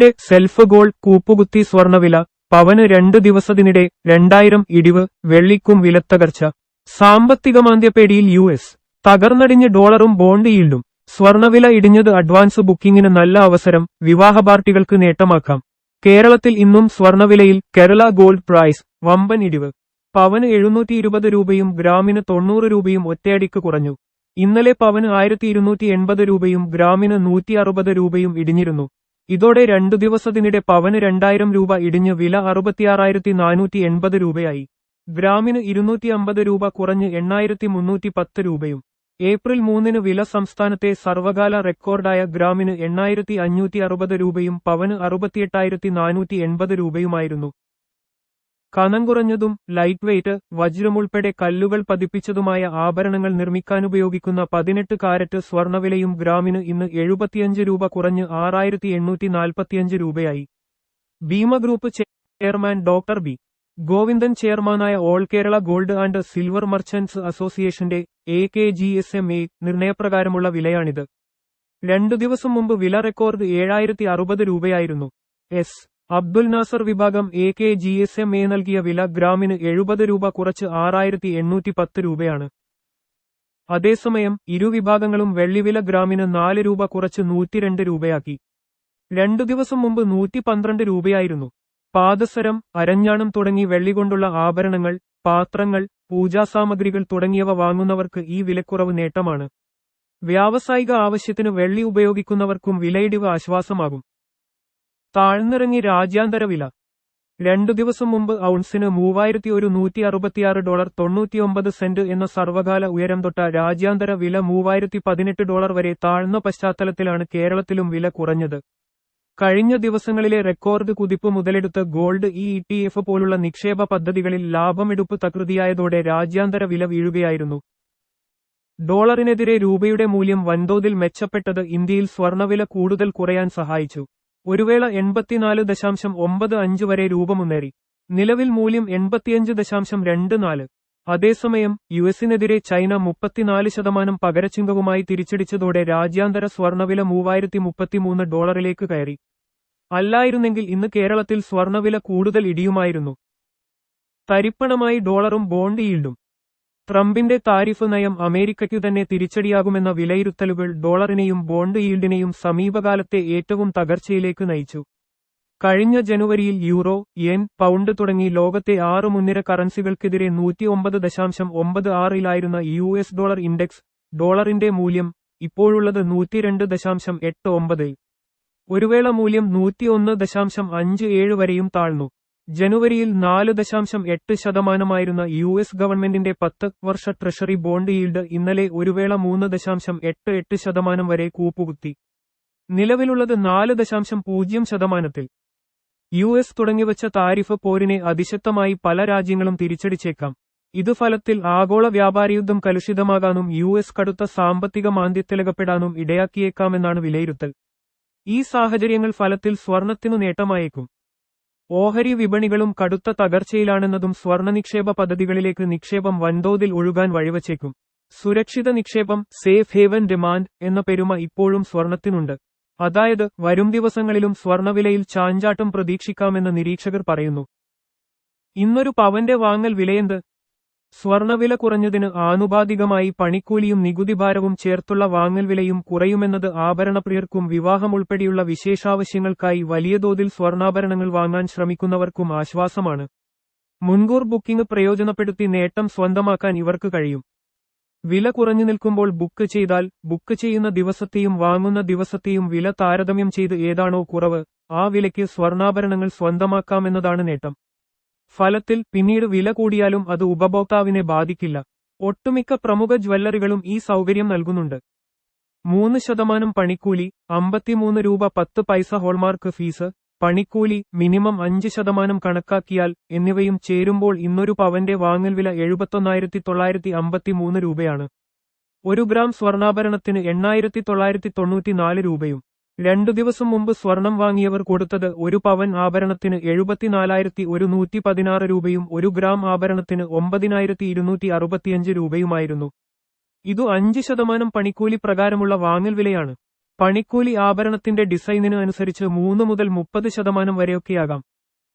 യുടെ self goal കൂപ്പുകുത്തി സ്വർണവില പവന് രണ്ടു ദിവസത്തിനിടെ രണ്ടായിരം ഇടിവ് വെള്ളിക്കും വിലത്തകർച്ച. സാമ്പത്തിക മാന്ദ്യപേടിയിൽ യു എസ് തകർന്നടിഞ്ഞ് ഡോളറും ബോണ്ട് ഈൽഡും സ്വർണവില ഇടിഞ്ഞത് അഡ്വാൻസ് ബുക്കിംഗിന് നല്ല അവസരം വിവാഹ പാർട്ടികൾക്ക് നേട്ടമാക്കാം. കേരളത്തിൽ ഇന്നും സ്വർണവിലയിൽ കേരള ഗോൾഡ് പ്രൈസ് വമ്പൻ ഇടിവ്. പവന് എഴുന്നൂറ്റി ഇരുപത് രൂപയും ഗ്രാമിന് തൊണ്ണൂറ് രൂപയും ഒറ്റയടിക്ക് കുറഞ്ഞു. ഇന്നലെ പവന് ആയിരത്തി ഇരുന്നൂറ്റി എൺപത് രൂപയും ഗ്രാമിന് നൂറ്റി രൂപയും ഇടിഞ്ഞിരുന്നു. ഇതോടെ രണ്ടു ദിവസത്തിനിടെ പവന് രണ്ടായിരം രൂപ ഇടിഞ്ഞ് വില അറുപത്തിയാറായിരത്തി നാനൂറ്റി എൺപത് രൂപയായി. ഗ്രാമിന് ഇരുന്നൂറ്റി അമ്പത് രൂപ കുറഞ്ഞ് എണ്ണായിരത്തി മുന്നൂറ്റി പത്ത് രൂപയും. ഏപ്രിൽ മൂന്നിന് വില സംസ്ഥാനത്തെ സർവകാല റെക്കോർഡായ ഗ്രാമിന് എണ്ണായിരത്തി അഞ്ഞൂറ്റി അറുപത് രൂപയും പവന് അറുപത്തിയെട്ടായിരത്തി നാനൂറ്റി എൺപത് രൂപയുമായിരുന്നു. കനം കുറഞ്ഞതും ലൈറ്റ് വെയ്റ്റ് വജ്രമുൾപ്പെടെ കല്ലുകൾ പതിപ്പിച്ചതുമായ ആഭരണങ്ങൾ നിർമ്മിക്കാനുപയോഗിക്കുന്ന പതിനെട്ട് കാരറ്റ് സ്വർണവിലയും ഗ്രാമിന് ഇന്ന് എഴുപത്തിയഞ്ച് രൂപ കുറഞ്ഞ് ആറായിരത്തി എണ്ണൂറ്റി നാൽപ്പത്തിയഞ്ച് രൂപയായി. Bhima group chairman doctor B. Govindan ചെയർമാനായ all Kerala gold and silver merchants അസോസിയേഷന്റെ A K G S M A നിർണയപ്രകാരമുള്ള വിലയാണിത്. രണ്ടു ദിവസം മുമ്പ് വില റെക്കോർഡ് ഏഴായിരത്തി അറുപത് രൂപയായിരുന്നു. എസ്. അബ്ദുൽ നാസർ വിഭാഗം A K G S M A നൽകിയ വില ഗ്രാമിന് എഴുപത് രൂപ കുറച്ച് ആറായിരത്തി എണ്ണൂറ്റി പത്ത് രൂപയാണ്. അതേസമയം ഇരുവിഭാഗങ്ങളും വെള്ളിവില ഗ്രാമിന് നാല് രൂപ കുറച്ച് നൂറ്റിരണ്ട് രൂപയാക്കി. രണ്ടു ദിവസം മുമ്പ് നൂറ്റി പന്ത്രണ്ട് രൂപയായിരുന്നു. പാദസരം അരഞ്ഞാണം തുടങ്ങി വെള്ളി കൊണ്ടുള്ള ആഭരണങ്ങൾ പാത്രങ്ങൾ പൂജാസാമഗ്രികൾ തുടങ്ങിയവ വാങ്ങുന്നവർക്ക് ഈ വിലക്കുറവ് നേട്ടമാണ്. വ്യാവസായിക ആവശ്യത്തിന് വെള്ളി ഉപയോഗിക്കുന്നവർക്കും വിലയിടിവ് ആശ്വാസമാകും. താഴ്ന്നിറങ്ങി രാജ്യാന്തര വില രണ്ടു ദിവസം മുമ്പ് ഔൺസിന് മൂവായിരത്തി ഒരു നൂറ്റി അറുപത്തിയാറ് ഡോളർ തൊണ്ണൂറ്റിയൊമ്പത് സെന്റ് എന്ന സർവകാല ഉയരം തൊട്ട രാജ്യാന്തര വില മൂവായിരത്തി പതിനെട്ട് ഡോളർ വരെ താഴ്ന്ന പശ്ചാത്തലത്തിലാണ് കേരളത്തിലും വില കുറഞ്ഞത്. കഴിഞ്ഞ ദിവസങ്ങളിലെ റെക്കോർഡ് കുതിപ്പ് മുതലെടുത്ത് ഗോൾഡ് ഇ ടി എഫ് പോലുള്ള നിക്ഷേപ പദ്ധതികളിൽ ലാഭമെടുപ്പ് തകൃതിയായതോടെ രാജ്യാന്തര വില വീഴുകയായിരുന്നു. ഡോളറിനെതിരെ രൂപയുടെ മൂല്യം വൻതോതിൽ മെച്ചപ്പെട്ടത് ഇന്ത്യയിൽ സ്വർണവില കൂടുതൽ കുറയാൻ സഹായിച്ചു. ഒരു വേള എൺപത്തിനാല് ദശാംശം ഒമ്പത് അഞ്ച് വരെ രൂപ മുന്നേറി നിലവിൽ മൂല്യം എൺപത്തിയഞ്ച് ദശാംശം രണ്ട് നാല്. അതേസമയം യു എസിനെതിരെ ചൈന മുപ്പത്തിനാല് ശതമാനം പകരച്ചുങ്കവുമായി തിരിച്ചടിച്ചതോടെ രാജ്യാന്തര സ്വർണവില മൂവായിരത്തി മുപ്പത്തിമൂന്ന് ഡോളറിലേക്ക് കയറി. അല്ലായിരുന്നെങ്കിൽ ഇന്ന് കേരളത്തിൽ സ്വർണവില കൂടുതൽ ഇടിയുമായിരുന്നു. തരിപ്പണമായി ഡോളറും ബോണ്ട് ഈൽഡും ട്രംപിന്റെ താരിഫ് നയം അമേരിക്കയ്ക്കു തന്നെ തിരിച്ചടിയാകുമെന്ന വിലയിരുത്തലുകൾ ഡോളറിനെയും ബോണ്ട് ഈൽഡിനെയും സമീപകാലത്തെ ഏറ്റവും തകർച്ചയിലേക്ക് നയിച്ചു. കഴിഞ്ഞ ജനുവരിയിൽ യൂറോ യെൻ പൗണ്ട് തുടങ്ങി ലോകത്തെ ആറ് മുൻനിര കറൻസികൾക്കെതിരെ നൂറ്റിയൊമ്പത് ദശാംശം ഒമ്പത് ആറിലായിരുന്ന യു എസ് ഡോളർ ഇൻഡെക്സ് ഡോളറിന്റെ മൂല്യം ഇപ്പോഴുള്ളത് നൂറ്റിരണ്ട് ദശാംശം എട്ട് ഒമ്പതിൽ. ഒരുവേള മൂല്യം നൂറ്റിയൊന്ന് ദശാംശം അഞ്ച് ഏഴ് വരെയും താഴ്ന്നു. ജനുവരിയിൽ നാല് ദശാംശം എട്ട് ശതമാനമായിരുന്ന യു എസ് ഗവൺമെന്റിന്റെ പത്ത് വർഷ ട്രഷറി ബോണ്ട് ഈൽഡ് ഇന്നലെ ഒരുവേള മൂന്ന് ദശാംശം എട്ട് എട്ട് ശതമാനം വരെ കൂപ്പുകുത്തി. നിലവിലുള്ളത് നാല് ദശാംശം പൂജ്യം ശതമാനത്തിൽ. യു എസ് തുടങ്ങിവച്ച താരിഫ് പോരിനെ അതിശക്തമായി പല രാജ്യങ്ങളും തിരിച്ചടിച്ചേക്കാം. ഇത് ഫലത്തിൽ ആഗോള വ്യാപാരയുദ്ധം കലുഷിതമാകാനും യു എസ് കടുത്ത സാമ്പത്തിക മാന്ദ്യത്തിലകപ്പെടാനും ഇടയാക്കിയേക്കാമെന്നാണ് വിലയിരുത്തൽ. ഈ സാഹചര്യങ്ങൾ ഫലത്തിൽ സ്വർണത്തിനു നേട്ടമായേക്കും. ഓഹരി വിപണികളും കടുത്ത തകർച്ചയിലാണെന്നതും സ്വർണ നിക്ഷേപ പദ്ധതികളിലേക്ക് നിക്ഷേപം വൻതോതിൽ ഒഴുകാൻ വഴിവച്ചേക്കും. സുരക്ഷിത നിക്ഷേപം സേഫ് ഹേവൻ ഡിമാൻഡ് എന്ന പെരുമ ഇപ്പോഴും സ്വർണത്തിനുണ്ട്. അതായത് വരും ദിവസങ്ങളിലും സ്വർണവിലയിൽ ചാഞ്ചാട്ടം പ്രതീക്ഷിക്കാമെന്ന് നിരീക്ഷകർ പറയുന്നു. ഇന്നൊരു പവന്റെ വാങ്ങൽ വിലയെന്ത്? സ്വർണവില കുറഞ്ഞതിന് ആനുപാതികമായി പണിക്കൂലിയും നികുതിഭാരവും ചേർത്തുള്ള വാങ്ങൽ വിലയും കുറയുമെന്നത് ആഭരണപ്രിയർക്കും വിവാഹം ഉൾപ്പെടെയുള്ള വിശേഷാവശ്യങ്ങൾക്കായി വലിയ തോതിൽ സ്വർണാഭരണങ്ങൾ വാങ്ങാൻ ശ്രമിക്കുന്നവർക്കും ആശ്വാസമാണ്. മുൻകൂർ ബുക്കിംഗ് പ്രയോജനപ്പെടുത്തി നേട്ടം സ്വന്തമാക്കാൻ ഇവർക്ക് കഴിയും. വില കുറഞ്ഞു നിൽക്കുമ്പോൾ ബുക്ക് ചെയ്താൽ ബുക്ക് ചെയ്യുന്ന ദിവസത്തെയും വാങ്ങുന്ന ദിവസത്തെയും വില താരതമ്യം ചെയ്ത് ഏതാണോ കുറവ് ആ വിലയ്ക്ക് സ്വർണാഭരണങ്ങൾ സ്വന്തമാക്കാമെന്നതാണ് നേട്ടം. ഫലത്തിൽ പിന്നീട് വില കൂടിയാലും അത് ഉപഭോക്താവിനെ ബാധിക്കില്ല. ഒട്ടുമിക്ക പ്രമുഖ ജ്വല്ലറികളും ഈ സൗകര്യം നൽകുന്നുണ്ട്. മൂന്ന് ശതമാനം പണിക്കൂലി അമ്പത്തിമൂന്ന് രൂപ പത്ത് പൈസ ഹോൾമാർക്ക് ഫീസ് പണിക്കൂലി മിനിമം അഞ്ച് ശതമാനം കണക്കാക്കിയാൽ എന്നിവയും ചേരുമ്പോൾ ഇന്നൊരു പവന്റെ വാങ്ങൽ വില എഴുപത്തൊന്നായിരത്തി തൊള്ളായിരത്തി അമ്പത്തിമൂന്ന് രൂപയാണ് ഒരു ഗ്രാം സ്വർണാഭരണത്തിന് എണ്ണായിരത്തി തൊള്ളായിരത്തി തൊണ്ണൂറ്റിനാല് രൂപയും രണ്ടു ദിവസം മുമ്പ് സ്വർണം വാങ്ങിയവർ കൊടുത്തത് ഒരു പവൻ ആഭരണത്തിന് എഴുപത്തിനാലായിരത്തി ഒരു നൂറ്റി പതിനാറ് രൂപയും ഒരു ഗ്രാം ആഭരണത്തിന് ഒമ്പതിനായിരത്തി ഇരുന്നൂറ്റി അറുപത്തിയഞ്ച് രൂപയുമായിരുന്നു. ഇതു അഞ്ച് ശതമാനം പണിക്കൂലി പ്രകാരമുള്ള വാങ്ങൽ വിലയാണ്. പണിക്കൂലി ആഭരണത്തിന്റെ ഡിസൈനിന് അനുസരിച്ച് മൂന്ന് മുതൽ മുപ്പത് ശതമാനം വരെയൊക്കെയാകാം.